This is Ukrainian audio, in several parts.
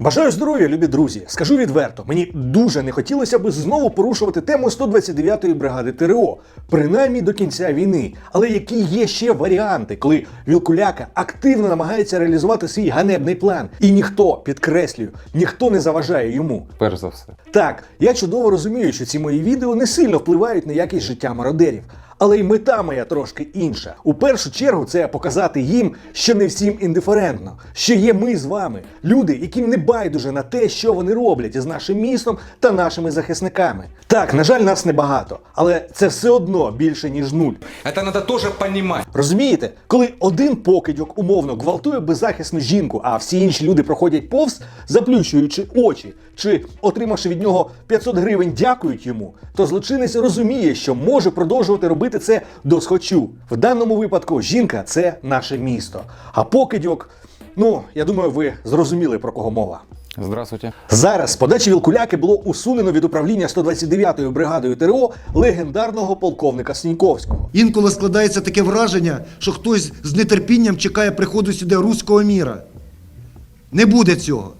Бажаю здоров'я, любі друзі. Скажу відверто, мені дуже не хотілося б знову порушувати тему 129-ї бригади ТРО, принаймні до кінця війни. Але які є ще варіанти, коли Вілкуляка активно намагається реалізувати свій ганебний план, і ніхто, підкреслюю, ніхто не заважає йому. Перш за все. Так, я чудово розумію, що ці мої відео не сильно впливають на якість життя мародерів. Але й мета моя трошки інша. У першу чергу це показати їм, що не всім індиферентно, що є ми з вами, люди, яким не байдуже на те, що вони роблять із нашим містом та нашими захисниками. Так, на жаль, нас небагато, але це все одно більше ніж нуль. Это надо тоже понимать. Розумієте, коли один покидьок умовно гвалтує беззахисну жінку, а всі інші люди проходять повз, заплющуючи очі, чи отримавши від нього 500 гривень, дякують йому, то злочинець розуміє, що може продовжувати робити це до схочу. В даному випадку жінка це наше місто. А покидьок, ну я думаю, ви зрозуміли про кого мова. Здравствуйте. Зараз з подачі Вілкуляки було усунено від управління 129-ї бригадою ТРО легендарного полковника Сніньковського. Інколи складається таке враження, що хтось з нетерпінням чекає приходу сюди руського міра. Не буде цього.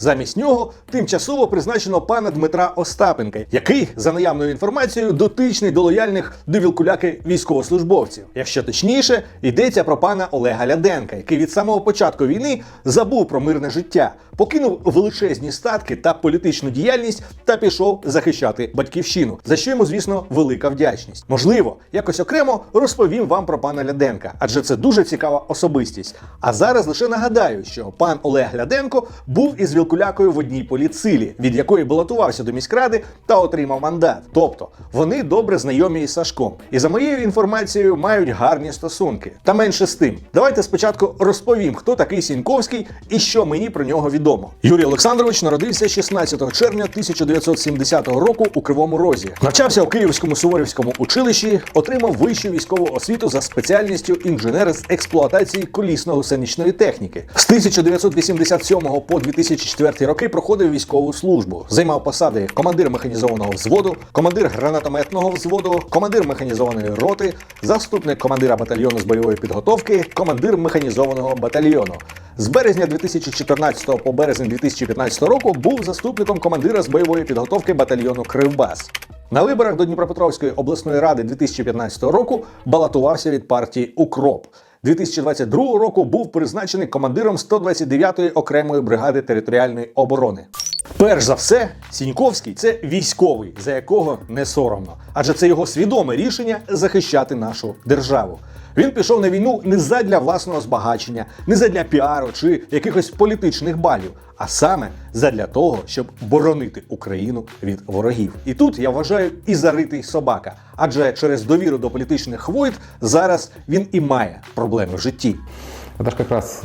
Замість нього тимчасово призначено пана Дмитра Остапенка, який, за наявною інформацією, дотичний до лояльних до вілкуляки військовослужбовців. Якщо точніше, йдеться про пана Олега Ляденка, який від самого початку війни забув про мирне життя, покинув величезні статки та політичну діяльність та пішов захищати батьківщину, за що йому, звісно, велика вдячність. Можливо, якось окремо розповім вам про пана Ляденка, адже це дуже цікава особистість. А зараз лише нагадаю, що пан Олег Ляденко був із Вілкулякою в одній політсилі, від якої балотувався до міськради та отримав мандат. Тобто вони добре знайомі із Сашком. І за моєю інформацією мають гарні стосунки. Та менше з тим. Давайте спочатку розповім, хто такий Сіньковський і що мені про нього відомо. Юрій Олександрович народився 16 червня 1970 року у Кривому Розі. Навчався у Київському Суворівському училищі, отримав вищу військову освіту за спеціальністю інженер з експлуатації колісно-гусеничної техніки. З 1987 по 2004 роки проходив військову службу. Займав посади командир механізованого взводу, командир гранатометного взводу, командир механізованої роти, заступник командира батальйону з бойової підготовки, командир механізованого батальйону. З березня 2014 по березень 2015 року був заступником командира з бойової підготовки батальйону Кривбас. На виборах до Дніпропетровської обласної ради 2015 року балотувався від партії Укроп. 2022 року був призначений командиром 129-ї окремої бригади територіальної оборони. Перш за все, Сіньковський це військовий, за якого не соромно, адже це його свідоме рішення захищати нашу державу. Він пішов на війну не задля власного збагачення, не задля піару чи якихось політичних балів, а саме задля того, щоб боронити Україну від ворогів. І тут я вважаю і заритий собака, адже через довіру до політичних войд зараз він і має проблеми в житті. Это ж как раз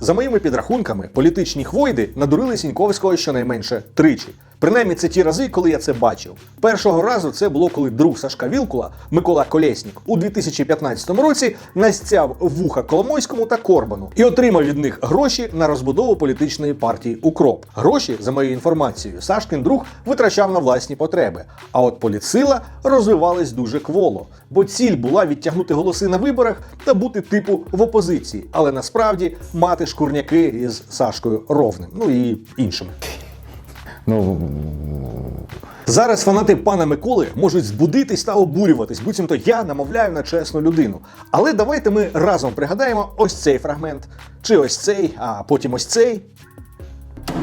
За моїми підрахунками, політичні хвойди надурили Сіньковського щонайменше тричі. Принаймні, це ті рази, коли я це бачив. Першого разу це було, коли друг Сашка Вілкула, Микола Колєснік, у 2015 році настяв вуха Коломойському та Корбану і отримав від них гроші на розбудову політичної партії Укроп. Гроші, за моєю інформацією, Сашкин друг витрачав на власні потреби. А от політсила розвивалась дуже кволо, бо ціль була відтягнути голоси на виборах та бути типу в опозиції, але насправді мати шкурняки із Сашкою Ровним, ну і іншими. Ну, Зараз фанати пана Миколи можуть збудитись та обурюватись, буцімто я намовляю на чесну людину. Але давайте ми разом пригадаємо ось цей фрагмент, чи ось цей, а потім ось цей.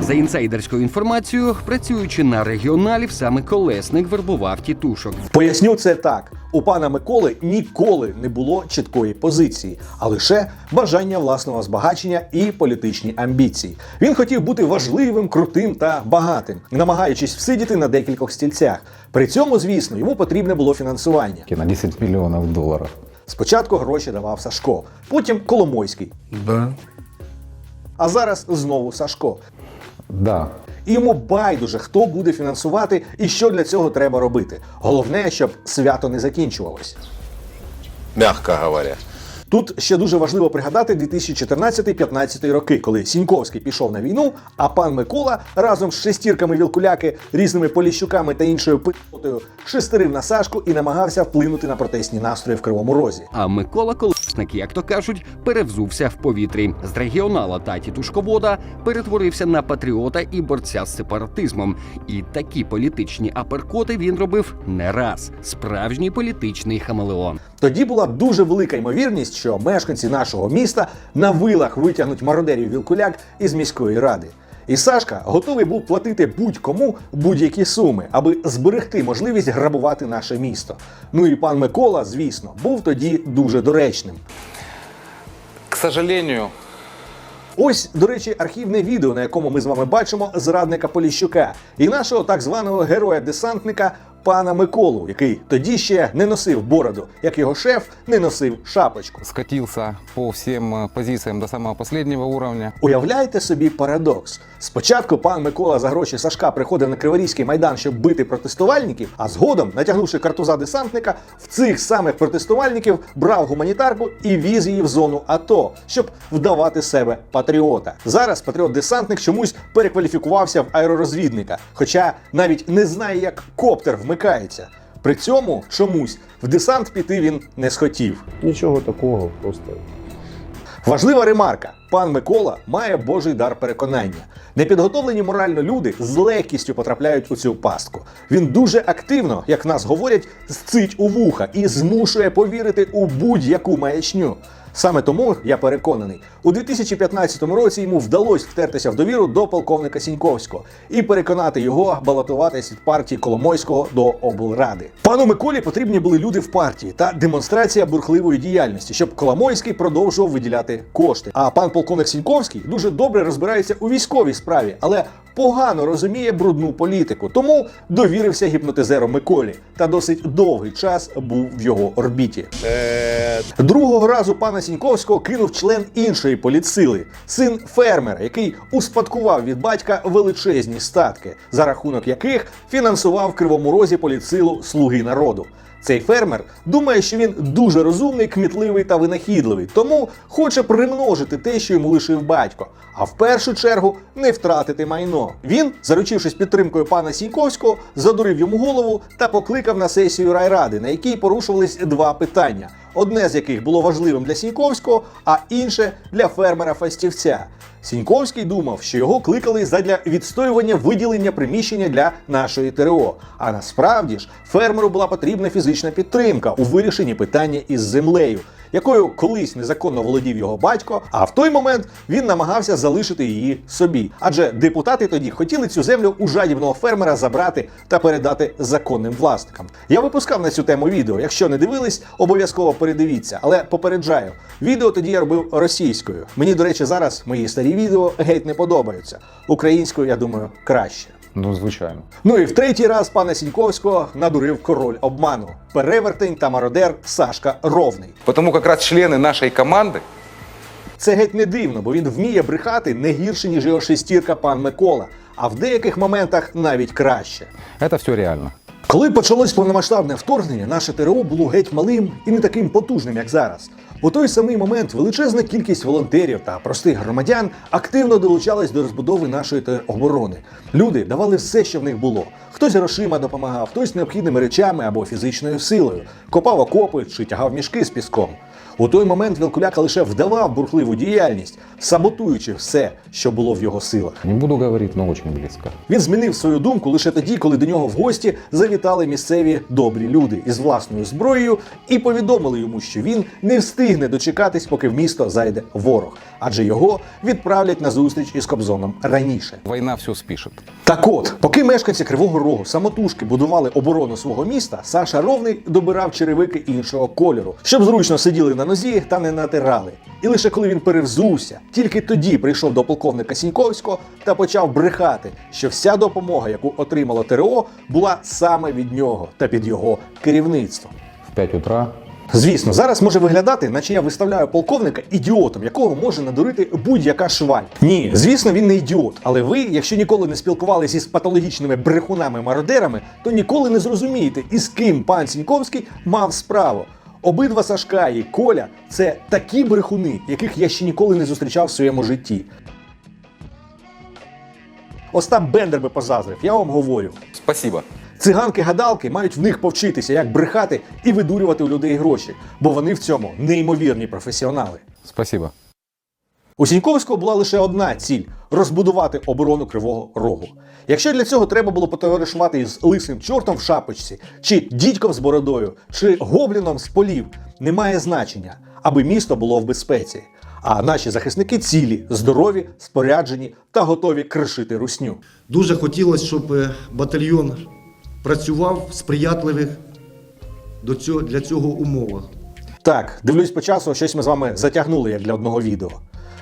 За інсайдерською інформацією, працюючи на регіоналів, саме колесник вербував тітушок. Поясню це так: у пана Миколи ніколи не було чіткої позиції, а лише бажання власного збагачення і політичні амбіції. Він хотів бути важливим, крутим та багатим, намагаючись всидіти на декількох стільцях. При цьому, звісно, йому потрібне було фінансування. на 10 миллионов долларов. Спочатку гроші давав Сашко, потім Коломойський, Да. а зараз знову Сашко. Да. І йому байдуже, хто буде фінансувати і що для цього треба робити. Головне, щоб свято не закінчувалось. мягко говоря. Тут ще дуже важливо пригадати 2014-15 роки, коли Сіньковський пішов на війну, а пан Микола разом з шестірками Вілкуляки, різними поліщуками та іншою пи***тою шестерив на Сашку і намагався вплинути на протестні настрої в Кривому Розі. А Микола, коли як то кажуть, перевзувся в повітрі. З регіонала та тітушковода перетворився на патріота і борця з сепаратизмом. І такі політичні аперкоти він робив не раз. Справжній політичний хамелеон. Тоді була дуже велика ймовірність, що мешканці нашого міста на вилах витягнуть мародерів вілкуляк із міської ради. І Сашка готовий був платити будь-кому будь-які суми, аби зберегти можливість грабувати наше місто. Ну і пан Микола, звісно, був тоді дуже доречним. К сожалению, Ось, до речі, архівне відео, на якому ми з вами бачимо зрадника Поліщука і нашого так званого героя-десантника пана Миколу, який тоді ще не носив бороду, як його шеф не носив шапочку. Скатился по всем э, позициям до самого последнего уровня. Уявляєте собі парадокс. Спочатку пан Микола за гроші Сашка приходив на Криворізький майдан, щоб бити протестувальників, а згодом, натягнувши картуза десантника, в цих самих протестувальників брав гуманітарку і віз її в зону АТО, щоб вдавати себе патріота. Зараз патріот-десантник чомусь перекваліфікувався в аеророзвідника, хоча навіть не знає, як коптер вмикається. При цьому чомусь в десант піти він не схотів. Нічого такого, просто Важлива ремарка: пан Микола має божий дар переконання. Непідготовлені морально люди з легкістю потрапляють у цю пастку. Він дуже активно, як нас говорять, зцить у вуха і змушує повірити у будь-яку маячню. Саме тому я переконаний, у 2015 році йому вдалося втертися в довіру до полковника Сіньковського і переконати його балотуватись від партії Коломойського до облради. Пану Миколі потрібні були люди в партії та демонстрація бурхливої діяльності, щоб Коломойський продовжував виділяти кошти. А пан полковник Сіньковський дуже добре розбирається у військовій справі, але погано розуміє брудну політику, тому довірився гіпнотизеру Миколі та досить довгий час був в його орбіті. Другого разу пана Сіньковського кинув член іншої політсили, син фермера, який успадкував від батька величезні статки, за рахунок яких фінансував Кривому Розі політсилу Слуги народу. Цей фермер думає, що він дуже розумний, кмітливий та винахідливий, тому хоче примножити те, що йому лишив батько. А в першу чергу не втратити майно. Він, заручившись підтримкою пана Сіньковського, задурив йому голову та покликав на сесію райради, на якій порушувались два питання. Одне з яких було важливим для Сіньковського, а інше для фермера Фастівця. Сіньковський думав, що його кликали задля відстоювання виділення приміщення для нашої ТРО. А насправді ж фермеру була потрібна фізична підтримка у вирішенні питання із землею, якою колись незаконно володів його батько. А в той момент він намагався залишити її собі. Адже депутати тоді хотіли цю землю у жадібного фермера забрати та передати законним власникам. Я випускав на цю тему відео. Якщо не дивились, обов'язково передивіться. Але попереджаю, відео тоді я робив російською. Мені, до речі, зараз мої старі відео геть не подобаються. Українською, я думаю, краще. Ну, звичайно. Ну і в третій раз пана Сіньковського надурив король обману. Перевертень та мародер Сашка Ровний. потому как раз члены нашей команды Це геть не дивно, бо він вміє брехати не гірше, ніж його шестірка пан Микола, а в деяких моментах навіть краще. Это все реально. Коли почалось повномасштабне вторгнення, наше ТРО було геть малим і не таким потужним, як зараз. У той самий момент величезна кількість волонтерів та простих громадян активно долучались до розбудови нашої тероборони. Люди давали все, що в них було. Хтось грошима допомагав, хтось необхідними речами або фізичною силою, копав окопи чи тягав мішки з піском. У той момент Вілкуляка лише вдавав бурхливу діяльність, саботуючи все, що було в його силах. Не буду говорити, но дуже близько. Він змінив свою думку лише тоді, коли до нього в гості завітали місцеві добрі люди із власною зброєю і повідомили йому, що він не встигне дочекатись, поки в місто зайде ворог, адже його відправлять на зустріч із Кобзоном раніше. Война все спишет. Так от, поки мешканці Кривого Рогу самотужки будували оборону свого міста, Саша Ровний добирав черевики іншого кольору, щоб зручно сиділи на нозі та не натирали. І лише коли він перевзувся, тільки тоді прийшов до полковника Сіньковського та почав брехати, що вся допомога, яку отримало ТРО, була саме від нього та під його керівництвом. В 5 утра Звісно, зараз може виглядати, наче я виставляю полковника ідіотом, якого може надурити будь-яка шваль. Ні, звісно, він не ідіот. Але ви, якщо ніколи не спілкувалися із патологічними брехунами-мародерами, то ніколи не зрозумієте, із ким пан Сіньковський мав справу. Обидва Сашка і Коля це такі брехуни, яких я ще ніколи не зустрічав в своєму житті. Остап Бендер би позазрив, я вам говорю. спасибо. Циганки-гадалки мають в них повчитися, як брехати і видурювати у людей гроші, бо вони в цьому неймовірні професіонали. Спасибо. У Сіньковського була лише одна ціль розбудувати оборону Кривого Рогу. Якщо для цього треба було потоваришувати із лисим чортом в шапочці, чи дідьком з бородою, чи гобліном з полів, немає значення, аби місто було в безпеці. А наші захисники цілі, здорові, споряджені та готові кришити русню. Дуже хотілося, щоб е, батальйон працював в сприятливих до цього, для цього умовах. Так, дивлюсь по часу, щось ми з вами затягнули як для одного відео.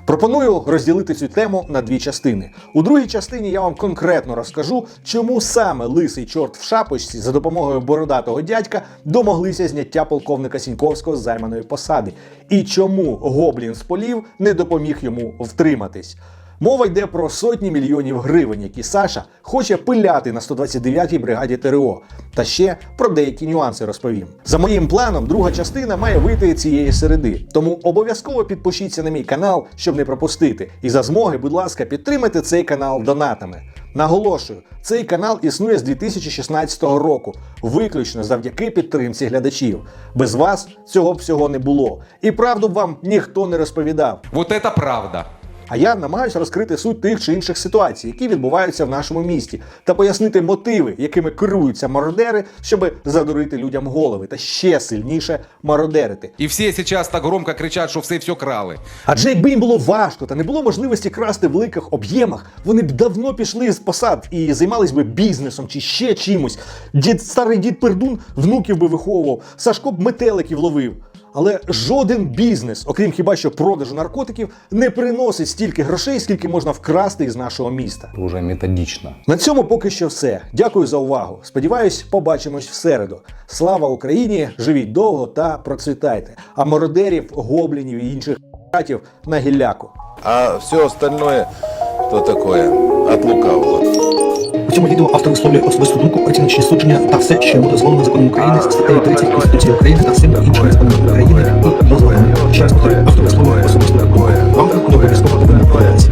Пропоную розділити цю тему на дві частини. У другій частині я вам конкретно розкажу, чому саме лисий чорт в шапочці за допомогою бородатого дядька домоглися зняття полковника Сіньковського з займаної посади, і чому гоблін з полів не допоміг йому втриматись. Мова йде про сотні мільйонів гривень, які Саша хоче пиляти на 129-й бригаді ТРО. Та ще про деякі нюанси розповім. За моїм планом, друга частина має вийти цієї середи. Тому обов'язково підпишіться на мій канал, щоб не пропустити. І за змоги, будь ласка, підтримайте цей канал донатами. Наголошую, цей канал існує з 2016 року, виключно завдяки підтримці глядачів. Без вас цього всього не було. І правду б вам ніхто не розповідав. Вот это правда. А я намагаюся розкрити суть тих чи інших ситуацій, які відбуваються в нашому місті, та пояснити мотиви, якими керуються мародери, щоб задурити людям голови та ще сильніше мародерити. И все сейчас так громко кричат, что все все крали. Адже якби їм було важко та не було можливості красти в великих об'ємах, вони б давно пішли з посад і займались би бізнесом чи ще чимось. Дід старий дід Пердун внуків би виховував, Сашко б метеликів ловив. Але жоден бізнес, окрім хіба що продажу наркотиків, не приносить стільки грошей, скільки можна вкрасти із нашого міста. Уже методично. На цьому поки що все. Дякую за увагу. Сподіваюсь, побачимось в середу. Слава Україні! Живіть довго та процвітайте. А мародерів, гоблінів і інших братів на гілляку. А все остальное, то такое, от лукавого цьому відео автор висловлює особисту думку, оціночні судження та все, що йому дозволено законом України, статтею 30 Конституції України та всім іншим законом України і дозволено. Ще раз повторюю, автор висловлює особисту думку. Вам обов'язково повинна подобається.